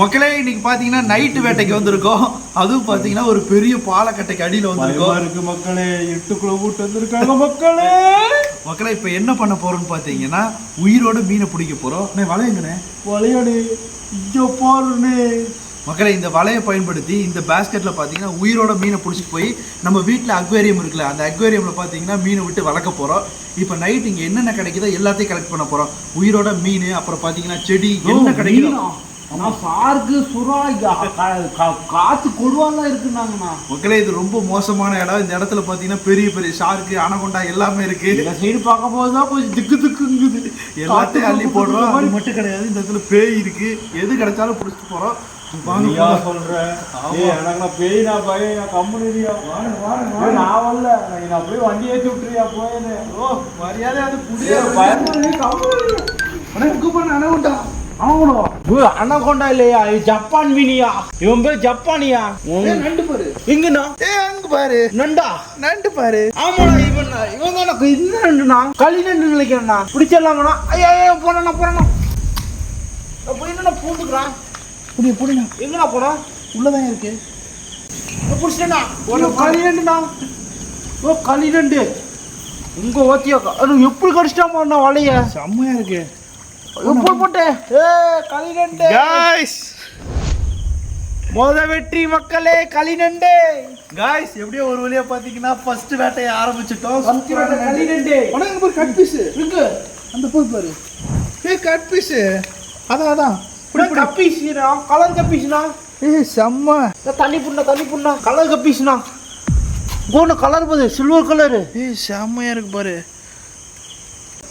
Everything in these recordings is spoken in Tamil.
மக்களே இன்னைக்கு பாத்தீங்கன்னா நைட்டு வேட்டைக்கு வந்திருக்கோம். அதுவும் பாத்தீங்கன்னா ஒரு பெரிய பாலக்கட்டைக்கு அடியில வந்திருக்கோம். இருக்கு மக்களே எட்டுக்குள்ள கூட்டு வந்திருக்காங்க மக்களே. மக்களே இப்ப என்ன பண்ண போறோம்னு பாத்தீங்கன்னா உயிரோட மீனை பிடிக்க போறோம். அண்ணே, வலையுங்கண்ணே வளையாடு இங்க பாருண்ணே. மக்களே இந்த வலையை பயன்படுத்தி இந்த பேஸ்கெட்ல பாத்தீங்கன்னா உயிரோட மீனை பிடிச்சிட்டு போய் நம்ம வீட்ல அக்வேரியம் இருக்குல்ல அந்த அக்வேரியம்ல பாத்தீங்கன்னா மீனை விட்டு வளர்க்க போறோம். இப்போ நைட் இங்க என்னென்ன கிடைக்குதோ எல்லாத்தையும் கலெக்ட் பண்ண போறோம். உயிரோட மீன் அப்புறம் பாத்தீங்கன்னா செடி என்ன கிடைக்குதோ. நான் சார்க்கு சுறா யா- கா- கா- காத்து கொடுவாலாம் இருக்குன்னாங்கண்ணா மக்களே இது ரொம்ப மோசமான இடம். இந்த இடத்துல பாத்தீங்கன்னா பெரிய பெரிய ஷார்க்கு அனகொண்டா எல்லாமே இருக்கு. இந்த சைடு பார்க்கும் போது தான் கொஞ்சம் திக்கு திக்குங்குது. எல்லாத்தையும் அள்ளி போடுறோம். அது மட்டும் கிடையாது. இந்த இடத்துல பேய் இருக்கு. எது கிடைச்சாலும் பிடிச்சிட்டு போறோம். மரியாதை அது ஏய், பயமா. நீ கம்முனியா அனகொண்டா அனகொண்டா இல்லையா? இது ஜப்பான் மீனியா? இவன் பேர் ஜப்பானியா? நண்டு பாரு. எங்கண்ணா ஏ அங்க பாரு. நண்டா? நண்டு பாரு. ஆமாடா இவன் இவன் தானே இந்த நண்டுண்ணா. களி நண்டு நினைக்கிறேன்ண்ணா பிடிச்சிடலாங்கண்ணா ஐயா ஐயா போனா போறேண்ணா போய் என்னண்ணா பூந்துக்கிறான் புடிங்க புடிங்க எங்கண்ணா போனா உள்ளதான் இருக்கு. பிடிச்சிட்டா களி நண்டுண்ணா ஓ களி நண்டு உங்க ஓத்தியா அது எப்படி கடிச்சிட்டாமா வலைய? செம்மையா இருக்கு. எப்படி போட்டேன் ஏ களி நண்டு காய்ஸ் மோத வெற்றி மக்களே களி நண்டு காய்ஸ் எப்படியோ ஒரு வழியா பாத்தீங்கன்னா ஃபர்ஸ்ட் வேட்டையை ஆரம்பிச்சிட்டோம். களி நண்டு உனக்கு பாரு கட் பீஸ் இருக்கு. அந்த போய் பாரு. ஏ கட் பீஸ் அதான் அதான். கப்பீஸ்னா கலர் கப்பீஸ்னா ஏ செம்ம. தண்ணி புண்ணா தண்ணி புண்ணா கலர் கப்பீஸ்னா கோன கலர் பாரு சில்வர் கலரு ஏய் செம்மையா இருக்கு பாரு.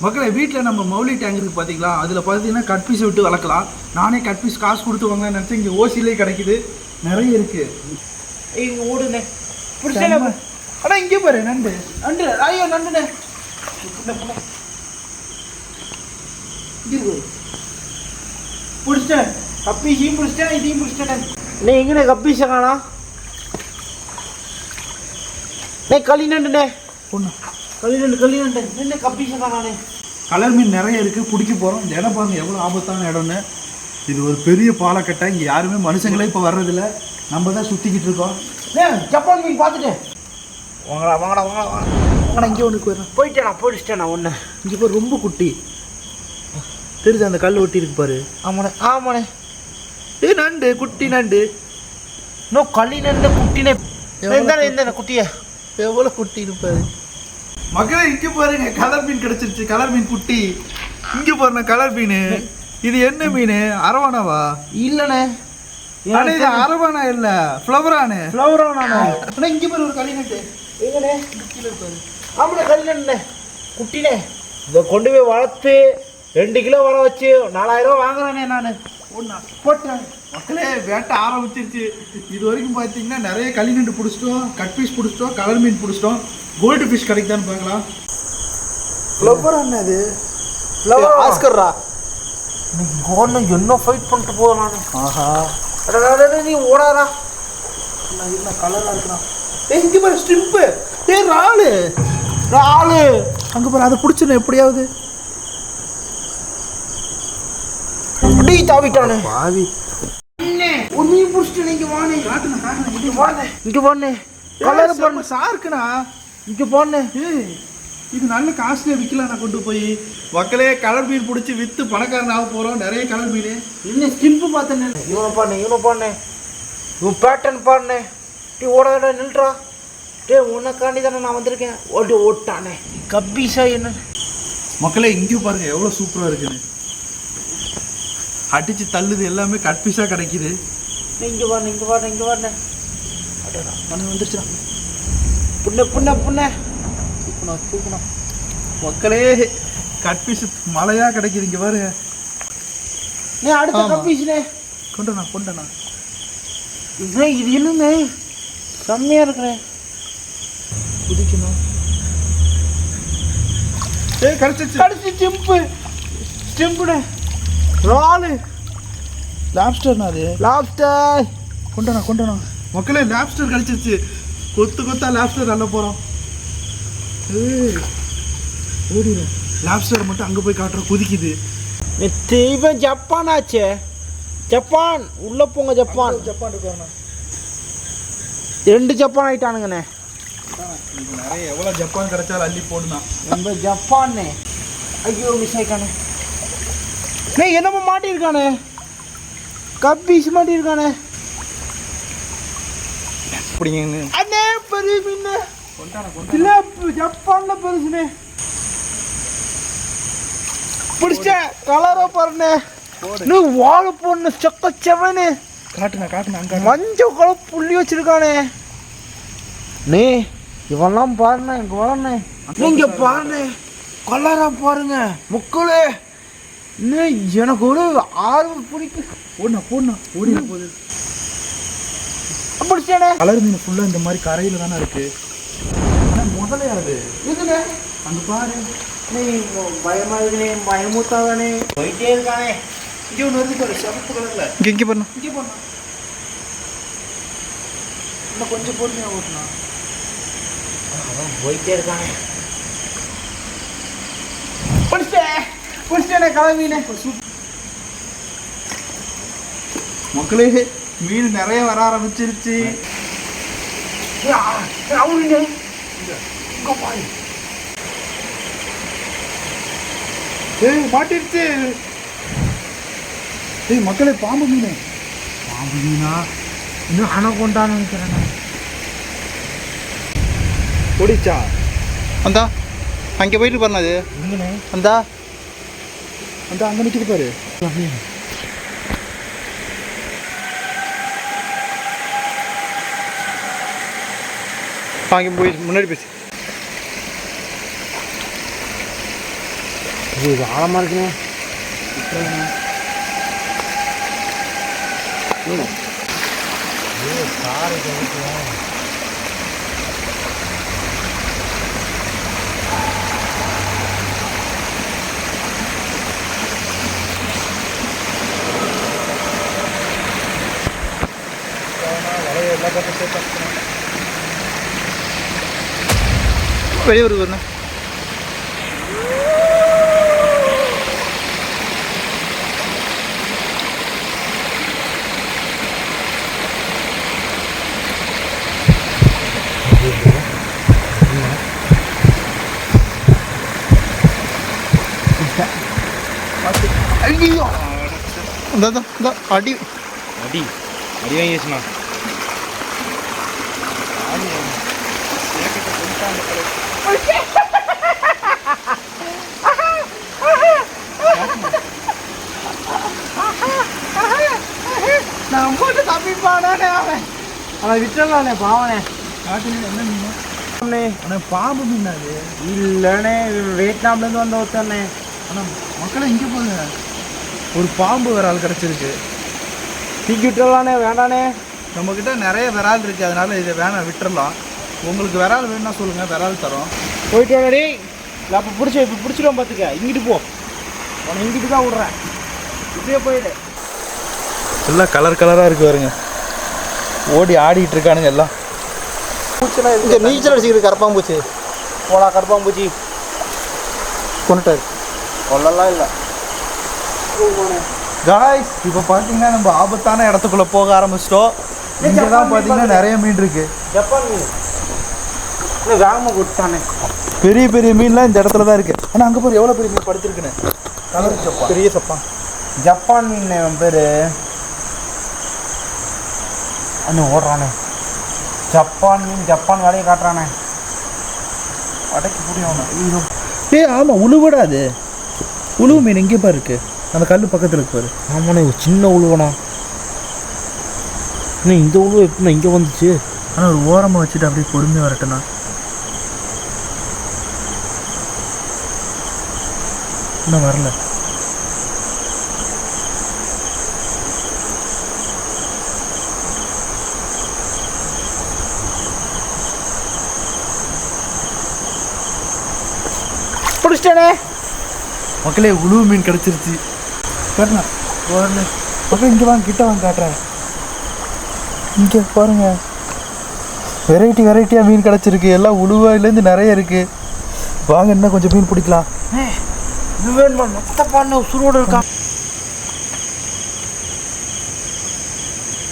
மக்களே வீட்டில் நம்ம மௌலி டேங்க் இருக்கு பார்த்தீங்களா அதில் பார்த்தீங்கன்னா கட் பீஸ் விட்டு வளர்க்கலாம். நானே கட் பீஸ் காசு கொடுத்து வாங்க நினச்சேன் இங்கே ஓசிலே கிடைக்குது. நிறைய இருக்கு. இங்க ஓடுனே. அட இங்கே பாரு நண்டு. நண்டு ஐயோ நண்டுனே பிடிச்சிட்டேன் கப்பீஸையும் பிடிச்சிட்டேன் இதையும் பிடிச்சிட்டேன் நீ எங்கண்ணே கப்பீஸை காணா நே களி நண்டுனே பொண்ணு. களி நண்டு களி நண்டு. என்ன கப்பீஸை காணானே கலர் மீன் நிறைய இருக்குது பிடிக்க போகிறோம் இந்த இடம் பாருங்க எவ்வளோ ஆபத்தான இடம்னு. இது ஒரு பெரிய பாலக்கட்டை இங்கே யாருமே மனுஷங்களே இப்போ வர்றதில்ல. நம்ம தான் சுற்றிக்கிட்டு இருக்கோம். நே ஜப்பான் மீன் பார்த்துட்டேன் வாங்கடா வாங்கடா வாங்கடா வாங்கடா. இங்கே ஒன்று போயிடும் போயிட்டேனா போயிடுச்சிட்டேனா ஒன்று இங்கே பாரு ரொம்ப குட்டி. தெரியுது அந்த கல் ஒட்டி இருக்கு பாரு. ஆமாண்ணே ஆமாண்ணே. ஏ நண்டு குட்டி நண்டு. நோ களி நண்டு குட்டினே இந்த குட்டியை. எவ்வளோ குட்டி இருப்பாரு மக்களே இங்க பாருங்க கலர் மீன் கிடைச்சிருச்சு கலர் மீன் குட்டி. இங்க பாருங்க கலர் மீன் இது என்ன மீன்? அரவானாவா இல்லைண்ணே. ஆனா இது அரவானா இல்ல ஃப்ளவரானு ஃப்ளவர் நானே ஆனா இங்க பாரு ஒரு களி நட்டு எங்கண்ணே? ஆமாண்ணே களி நண்டுண்ணே குட்டினே இதை கொண்டு போய் வளர்த்து ரெண்டு கிலோ வர வச்சு நாலாயிரம் ரூபா வாங்குறேனே நான். ஒண்ணா போட்டேன் மக்களே வேட்டை ஆரம்பிச்சிருச்சு. இது வரைக்கும் பார்த்தீங்கன்னா நிறைய களி நண்டு பிடிச்சிட்டோம் கட் பீஸ் பிடிச்சிட்டோம் கலர் மீன் பிடிச்சிட்டோம். கோல்டு ஃபிஷ் கிடைக்குதான்னு பார்க்கலாம். ஃப்ளவர் அது ஃப்ளவர் ஆஸ்கர்ரா. கோன்னு என்ன ஃபைட் பண்ணிட்டு போதும் நான்? ஆஹா. நீ ஓடாதா என்ன கலரா இருக்கலாம் ஏய் இங்க பாரு ஸ்ட்ரிம்ப் ஏய் ராலு ஆளு அங்க பாரு அதை பிடிச்சிடும் எப்படியாவது. அப்படி தாவிட்டானே. பாவி. உன்னையும் பிடிச்சிட்டு நீங்க வானே. காட்டுன காட்டுன இங்க வானே. இங்க வானே. கலர் பண்ண. சார்க்குண்ணா. இங்க ஏய் இது நல்ல காஸ்ட்லியாக விற்கலாம் நான் கொண்டு போய். மக்களே கலர் மீன் பிடிச்சி விற்று பணக்காரன் ஆக போகிறோம் நிறைய கலர் மீன். என்ன ஸ்டிம்பு பார்த்தேன் இவனை பாருண்ணே இவனை பாருண்ணே. இவன் பேட்டர்ன் பாருண்ணே. டீ ஓடாத நில்றா. டே உனக்காண்டி தானே நான் வந்திருக்கேன். ஓடி ஓட்டானே. கப்பீஸா என்ன? மக்களே இங்கேயும் பாருங்க எவ்வளோ சூப்பராக இருக்குன்னு. அடிச்சு தள்ளுது எல்லாமே கட் பீஸாக கிடைக்குது. இங்க வாண்ணே இங்க வாண்ணே இங்க வாண்ணே. அடடா மணி வந்துருச்சா புண்ண புண்ண புண்ண. தூக்கணும் தூக்கணும் மக்களே கட் பீஸ் மழையாக கிடைக்குது இங்கே பாருங்க நீ அடுத்த ஆமா. கப்பீஸ்னே கொண்டண்ணா கொண்டண்ணா. இது இது என்னண்ணே? செம்மையா இருக்குண்ணே. குதிக்கணும். ஏய் கிடைச்சிருச்சு. கடைசி ஸ்டிம்பு ஸ்டிம்புண்ணே ராலு. லாப்ஸ்டர்னா அது? லாப்ஸ்டர். கொண்டண்ணா கொண்டண்ணா மக்களே லாப்ஸ்டர் கிடைச்சிருச்சு கொத்து கொத்தா லாப்ஸ்டர் நல்ல போகிறோம் ஓடிடும் லாப்ஸ்டர் மட்டும் அங்கே போய் காட்டுறோம் குதிக்குது. தெய்வம் ஜப்பானாச்சே ஜப்பான். உள்ள போங்க ஜப்பான். ஜப்பான் இருக்காருண்ணா ரெண்டு ஜப்பான் ஆயிட்டானுங்கண்ணே. நிறைய எவ்வளோ ஜப்பான் கிடைச்சாலும் அள்ளி போடுனா நம்ம ஜப்பான்னே ஐயோ மிஸ் ஆயிட்டானே. நே என்னமோ மாட்டியிருக்கானே. கப்பீஸ் மாட்டியிருக்கானே அப்படிங்க அண்ணே பெரிய மீன். இல்ல ஜப்பான்ல பெருசுனே. பிடிச்சிட்டேன் கலரா பாருண்ணே. இன்னும் வாழை போடணு செக்க செவனு. மஞ்சள் கலர் புள்ளி வச்சிருக்கானே. நீ இவன்லாம் பாருண்ணே இங்க நீங்க பாருண்ணே கலரா பாருங்க முக்களே. இன்னும் எனக்கு ஒரு ஆர்வம் பிடிக்கும் ஓடுண்ணா போடுண்ணா ஓடி போகுது பிடிச்சானே கலர் மீன் ஃபுல்லாக இந்த மாதிரி கரையில் தானே இருக்கு. முதலையா அது? அங்கே பாரு. நீ பயமா இருக்குனே பயமுத்தாதானே? போயிட்டே இருக்கானே. இங்கே ஒன்று வருது பாரு சிவப்பு கலரில். இங்கே இங்கே பண்ணு. இங்கே போண்ணா. இன்னும் கொஞ்சம் பொறுமையாக ஓட்டுனா அவன் போயிட்டே இருக்கானே. பிடிச்சேன் பிடிச்சேனே கிளம்பினே மக்களே மீன் நிறைய வர ஆரம்பிச்சிருச்சு. ஏய் மாட்டிருச்சு. ஏய் மக்களே பாம்பு மீன். பாம்பு மீனா? இன்னும் அணகொண்டான்னு நினைக்கிறேன் ஓடிச்சா? அந்தா அங்கே போயிட்டு பாருண்ணா அது. அந்தா. அந்த அங்கே நிற்கிது பாரு. அங்கே போய் முன்னாடி பேசு. இது ஆழமா இருக்குண்ணே. வெளியே வருது பாருண்ணா ஐயோ இந்த இந்த அடி அடி அடி வாங்கிடுச்சுண்ணா நான் போட்டு தப்பிப்பானே அவன். அவன் விட்டுறானே பாவனே. காட்டுங்க என்ன மீன்? ஆனால் பாம்பு மீன் அது. இல்லைண்ணே வியட்நாம்லேருந்து வந்த ஒருத்தண்ணே. ஆனால் மக்களே இங்கே பாருங்க ஒரு பாம்பு விரால் கிடச்சிருக்கு. தூக்கி விட்டுறலானே வேண்டானே நம்மக்கிட்ட நிறைய விரால் இருக்குது அதனால இதை வேணாம் விட்டுறலாம். உங்களுக்கு விரால் வேணும்னா சொல்லுங்கள் விரால் தரோம். போயிட்டு வாடா இல்லை அப்போ பிடிச்ச இப்போ பிடிச்சிடும் பார்த்துக்க. இங்கிட்டு போ. உன்னை இங்கிட்டு தான் விட்றேன். இப்படியே போயிடு. எல்லாம் கலர் கலராக இருக்கு பாருங்க. ஓடி ஆடிட்டு இருக்கானுங்க எல்லாம். பூச்செல்லாம் இங்கே நீச்சல் அடிச்சுக்கிட்டு கரப்பாம்பூச்சி போடா கருப்பாம்பூச்சி கொண்டுட்டாரு. கொள்ளலாம் இல்லை. காய்ஸ் இப்போ பார்த்தீங்கன்னா நம்ம ஆபத்தான இடத்துக்குள்ளே போக ஆரம்பிச்சிட்டோம். இங்கே தான் பார்த்தீங்கன்னா நிறைய மீன் இருக்கு. ஜப்பான் மீன். இல்லை வேகமாக கொடுத்தானே. பெரிய பெரிய மீன்லாம் இந்த இடத்துல தான் இருக்கு. ஆனால் அங்கே பாரு எவ்வளோ பெரிய மீன் படுத்துருக்குன்னு. கலர் சப்பா பெரிய சப்பான் ஜப்பான் மீன் அவன் பேர் அண்ணன் ஓடுறானே. ஜப்பான் மீன் ஜப்பான் வேலையை காட்டுறானே. அடைக்கி புரியும் ஏ ஆமாம் உழுவடா அது. உழுவு மீன் எங்கே பாரு இருக்கு. அந்த கல் பக்கத்தில் இருக்கு பாரு. ஆமாண்ணே ஒரு சின்ன உழுவனா அண்ணே இந்த உழுவு எப்படிண்ணா இங்கே வந்துச்சு? ஆனால் ஒரு ஓரமாக வச்சுட்டு அப்படியே பொறுமையாக வரட்டும்ண்ணா. இன்னும் வரல. பிடிச்சிட்டானே. மக்களே உழுவு மீன் கிடச்சிருச்சு. பாருண்ணா பாருங்க. மக்கள் இங்கே வாங்க கிட்ட வாங்க காட்டுறேன். இங்கே பாருங்க. வெரைட்டி வெரைட்டியாக மீன் கிடச்சிருக்கு. எல்லாம் உழுவாயிலேருந்து நிறைய இருக்குது வாங்க இன்னும் கொஞ்சம் மீன் பிடிக்கலாம். ஏய், இது வேணுமா மொத்த பண்ண உசுரோடு இருக்கான்.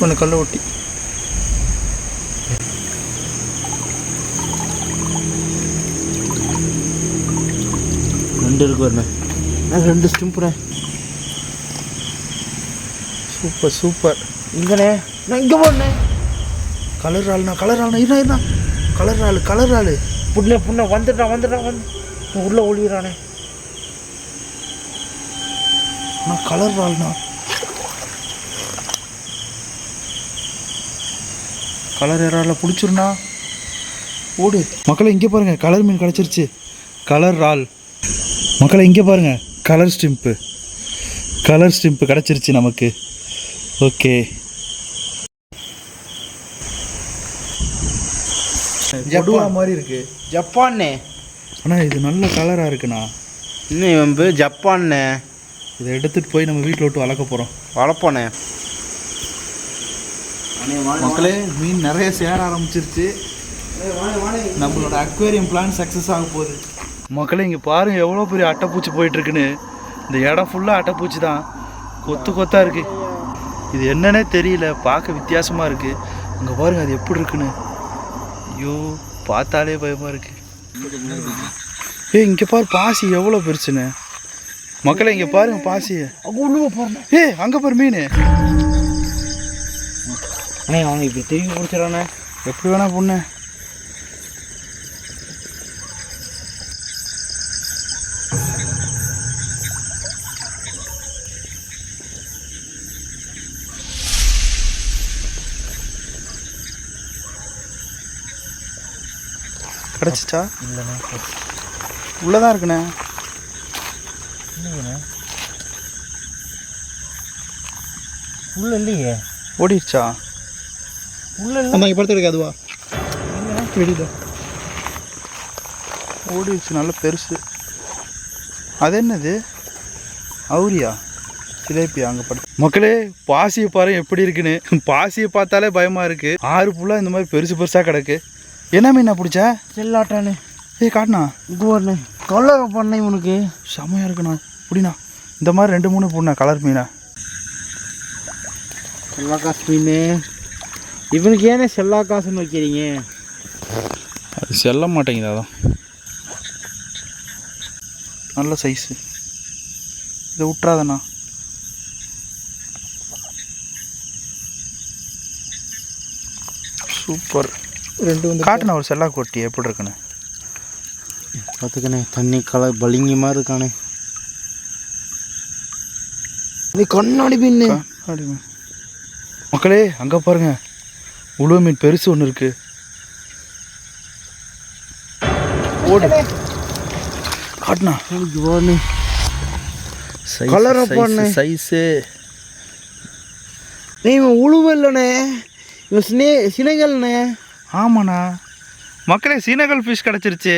ஒன்று கல்லை ஒட்டி. ரெண்டு இருக்கு நான் ரெண்டு ஸ்டிம்புண்ணே சூப்பர் சூப்பர். இங்கண்ணே நான் இங்கே போடணே கலர் ஆளுண்ணா கலர் ஆளுண்ணா இருண்ணா இருண்ணா கலர் ஆளு கலர் ஆளு. புண்ணே புண்ணே வந்துட்டான் வந்துட்டான் வந்து உள்ள ஒளிகிறானே அண்ணா கலர் ஆளுண்ணா கலர் யாரால பிடிச்சிருண்ணா ஓடு. மக்களை இங்கே பாருங்க கலர் மீன் கிடச்சிருச்சு. கலர் ரால். மக்களை இங்கே பாருங்க கலர் ஸ்டிம்ப்பு கலர் ஸ்டிம்ப்பு கிடச்சிருச்சு நமக்கு. ஓகே. ஜப்பான். மாதிரி இருக்கு. ஜப்பான்னே. அண்ணா இது நல்ல கலராக இருக்குண்ணா. இன்னும் இவன் பேர் ஜப்பான்னே. இதை எடுத்துகிட்டு போய் நம்ம வீட்டில் விட்டு வளர்க்க போகிறோம் வளர்ப்போண்ணே. மக்களே மீன் நிறைய சேர ஆரம்பிச்சிருச்சு. நம்மளோட அக்வேரியம் பிளான் சக்ஸஸ் ஆக போகுது. மக்களே இங்கே பாருங்கள் எவ்வளோ பெரிய அட்டைப்பூச்சி போயிட்டுருக்குன்னு. இந்த இடம் ஃபுல்லாக அட்டைப்பூச்சி தான். கொத்து கொத்தாக இருக்குது இது என்னன்னே தெரியல பார்க்க வித்தியாசமாக இருக்குது அங்கே பாருங்கள் அது எப்படி இருக்குன்னு. ஐயோ பார்த்தாலே பயமாக இருக்குது ஏய் இங்கே பாரு பாசி எவ்வளோ பெருசுன்னு. மக்களே இங்கே பாருங்க பாசி. அங்கே உள்ள போகிறேன் ஏய் அங்கே பாரு மீன். அண்ணே அவன் இப்படி திரும்பி பிடிச்சிடானே எப்படி வேணா பொண்ணு. கிடச்சிச்சா? இல்லைண்ணே உள்ளதான் இருக்குண்ணே. உள்ள இல்லையே ஓடிடுச்சா? உள்ள இல்லை இங்கே படுத்து அதுவா? வெளியில. ஓடிடுச்சு நல்ல பெருசு. அது என்னது? அவுரியா? சிலேப்பியா அங்கே படுத்து மக்களே பாசியை பாரு எப்படி இருக்குன்னு. பாசியை பார்த்தாலே பயமா இருக்கு. ஆறு ஃபுல்லாக இந்த மாதிரி பெருசு பெருசாக கிடக்கு. என்ன மீனா பிடிச்ச? செல்லாட்டானே. ஏய் காட்டுண்ணா. இங்கே வரண்ணே கலர் பண்ணேன் உனக்கு. செம்மையாக இருக்குண்ணா. இப்படிண்ணா இந்த மாதிரி ரெண்டு மூணு போடணா கலர் மீனா? செல்லா காசு மீன் இவனுக்கு ஏனே செல்லா காசுன்னு வைக்கிறீங்க? அது செல்ல மாட்டேங்குது அதான். நல்ல சைஸு இதை விட்றாதண்ணா சூப்பர் ரெண்டு வந்து காட்டுண்ணா ஒரு செல்லா கொட்டி எப்படி இருக்குன்னு. பார்த்துக்கண்ணே தண்ணி கலர் பளிங்கி மாதிரி இருக்கானே நீ கண்ணாடி மீன் கண்ணாடி மீன். மக்களே அங்கே பாருங்க. உழுவ மீன் பெருசு ஒன்று இருக்கு. ஓடு up பண்ணு. சைஸு நீ இவன் உழுவ இல்லைண்ணே. இவன் சினே சினைகள்ண்ணே. ஆமாண்ணா. மக்களே சீனகல் ஃபிஷ் கிடச்சிருச்சு.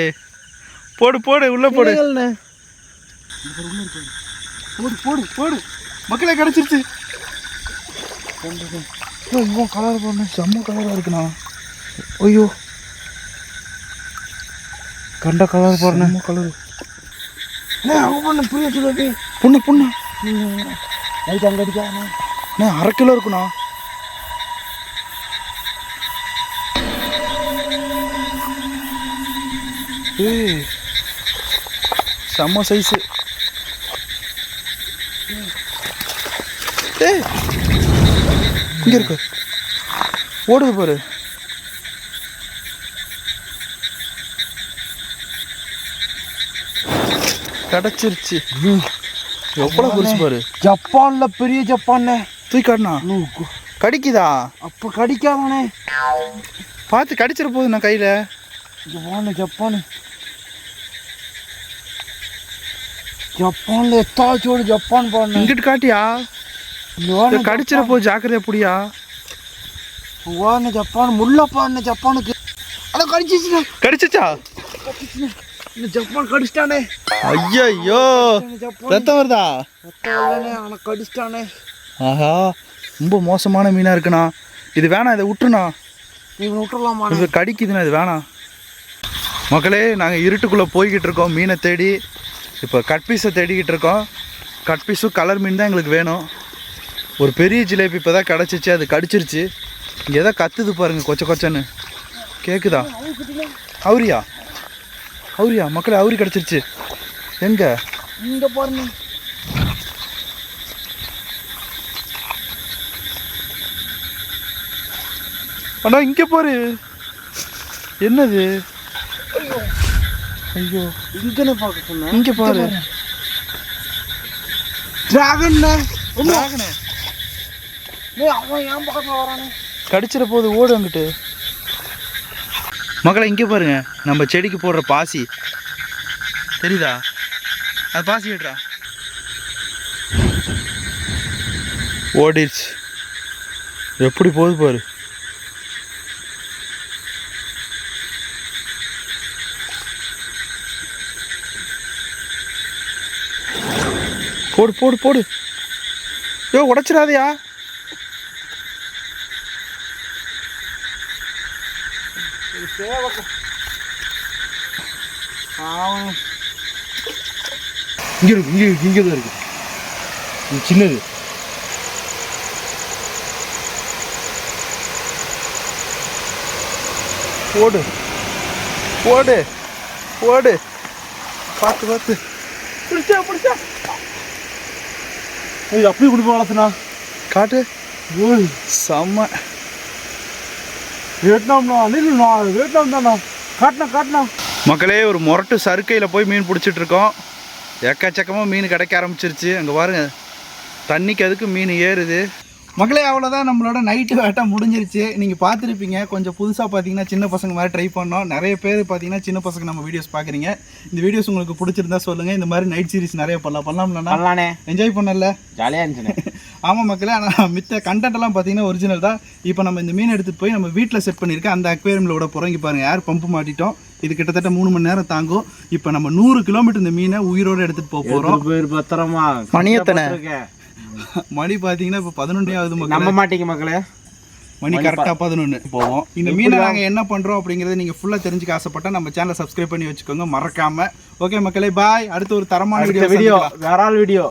போடு போடு உள்ளே போடு போடு போடு. மக்களே கிடச்சிருச்சு. இவன் கலர் பண்ண செம்ம கலராக இருக்குண்ணா. ஐயோ. கண்ட கலர் செம்ம கலர் பண்ண புரிய சொல்லி புண்ணு புண்ணு. நைட் அங்கே அடிக்காதண்ணே அண்ணா. அரை கிலோ இருக்குண்ணா. செம்ம சைஸு ஏய். இங்கே இருக்கு. ஓடுது பாரு. கிடச்சிருச்சு. எவ்வளோ பெருசு பாரு. ஜப்பான்ல பெரிய ஜப்பான்ண்ணே தூக்கி காட்டுண்ணா கடிக்குதா? அப்போ கடிக்காதானே பார்த்து கடிச்சிட போகுது நான் கையில். Japan Japan. ஜப்பான்ல எத்தாச்சோடு ஜப்பான் பாருண்ணே. இங்கிட்டு காட்டியா? கடிச்சிட போகுது ஜாக்கிரதையா புடியா. வாண்ணே ஜப்பான் முள்ள பாருண்ணே ஜப்பானுக்கு. அட கடிச்சிச்சுண்ணே. கடிச்சிச்சா? இந்த ஜப்பான் கடிச்சிட்டானே. ஐயோ ரத்தம் வருதா? அவனை கடிச்சிட்டானே. ஆஹா ரொம்ப மோசமான மீனாக இருக்குண்ணா. இது வேணாம் இதை விட்டுருண்ணா நீ விட்டுறலாமா இது கடிக்குதுண்ணா இது வேணாம். மக்களே நாங்கள் இருட்டுக்குள்ளே போய்கிட்டு இருக்கோம் மீனை தேடி. இப்போ கட் பீஸை தேடிக்கிட்டு இருக்கோம். கட் பீஸும் கலர் மீன் தான் எங்களுக்கு வேணும். ஒரு பெரிய ஜிலேபி இப்போ தான் கிடச்சிச்சு அது கடிச்சிருச்சு. இங்கே ஏதோ கத்துது பாருங்க கொச்ச கொச்சன்னு. கேட்குதா அவுரியா? அவுரியா மக்களே அவுரி கிடச்சிருச்சு. எங்க? இங்க பாருங்க. அண்ணா இங்கே பாரு. என்னது? ஐயோ. இங்கன்னு பார்க்க சொன்னேன். இங்கே பாரு. டிராகன் டிராகனு அவன் ஏன் பக்கத்துல கடிச்சிட போது ஓடு அங்கிட்டு. மக்களை இங்கே பாருங்க. நம்ம செடிக்கு போடுற பாசி. தெரியுதா? அது பாசி விடுறா ஓடிடுச்சு. எப்படி போகுது பாரு. போடு போடு போடு. யோ உடைச்சிடாதயா. அவன் இங்கே இருக்கு இங்கே இருக்கு இங்கே தான் இருக்கு. இது சின்னது. ஓடு ஓடு ஓடு பார்த்து பார்த்து. பிடிச்சா பிடிச்சா. இது அப்படியே குடிப்போம் வளர்த்துனா காட்டு. செம்ம. வியட்நாம்ண்ணா இல்லைண்ணா வியட்நாம் தாண்ணா காட்டினா காட்டினா. மக்களே ஒரு முரட்டு சறுக்கையில் போய் மீன் பிடிச்சிட்டு இருக்கோம் எக்கச்சக்கமாக மீன் கிடைக்க ஆரம்பிச்சிருச்சு. அங்கே பாருங்க தண்ணிக்கு அதுக்கு மீன் ஏறுது. மக்களே அவ்வளோதான் நம்மளோட நைட்டு வேட்டம் முடிஞ்சிருச்சு. நீங்கள் பார்த்துருப்பீங்க. கொஞ்சம் புதுசாக பார்த்தீங்கன்னா சின்ன பசங்க மாதிரி ட்ரை பண்ணோம். நிறைய பேர் பார்த்தீங்கன்னா சின்ன பசங்க நம்ம வீடியோஸ் பார்க்குறீங்க. இந்த வீடியோஸ் உங்களுக்கு பிடிச்சிருந்தா சொல்லுங்கள் இந்த மாதிரி நைட் சீரிஸ் நிறைய பண்ணலாம். பண்ணலாம்லண்ணா? பண்ணலானே என்ஜாய் பண்ணல? ஜாலியாக இருந்துச்சுண்ணே. ஆமாம் மக்களே ஆனால் மித்த கண்டென்ட் எல்லாம் பார்த்தீங்கன்னா ஒரிஜினல் தான். இப்போ நம்ம இந்த மீன் எடுத்துகிட்டு போய் நம்ம வீட்டில் செட் பண்ணியிருக்கேன் அந்த அக்வேரியமில் விட போகிறோம் இங்கே பாருங்க ஏர் பம்பு மாட்டிட்டோம்? இது கிட்டத்தட்ட மூணு மணி நேரம் தாங்கும். இப்போ நம்ம நூறு கிலோமீட்டர் இந்த மீனை உயிரோடு எடுத்துகிட்டு போக போகிறோம் பத்திரமா மணி எத்தனை? கஷ்டப்பட்டிருக்கேன். மணி பார்த்தீங்கன்னா இப்போ பதினொன்றே ஆகுது நம்ப மக்களே மாட்டீங்க மக்களே. மணி கரெக்டாக பதினொன்று போவோம். இந்த மீனை நாங்கள் என்ன பண்ணுறோம் அப்படிங்கிறத நீங்கள் ஃபுல்லாக தெரிஞ்சுக்க ஆசைப்பட்டா நம்ம சேனலை சப்ஸ்கிரைப் பண்ணி வச்சுக்கோங்க. மறக்காம. ஓகே மக்களே பாய் அடுத்து ஒரு தரமான வீடியோ வீடியோ வேற வீடியோ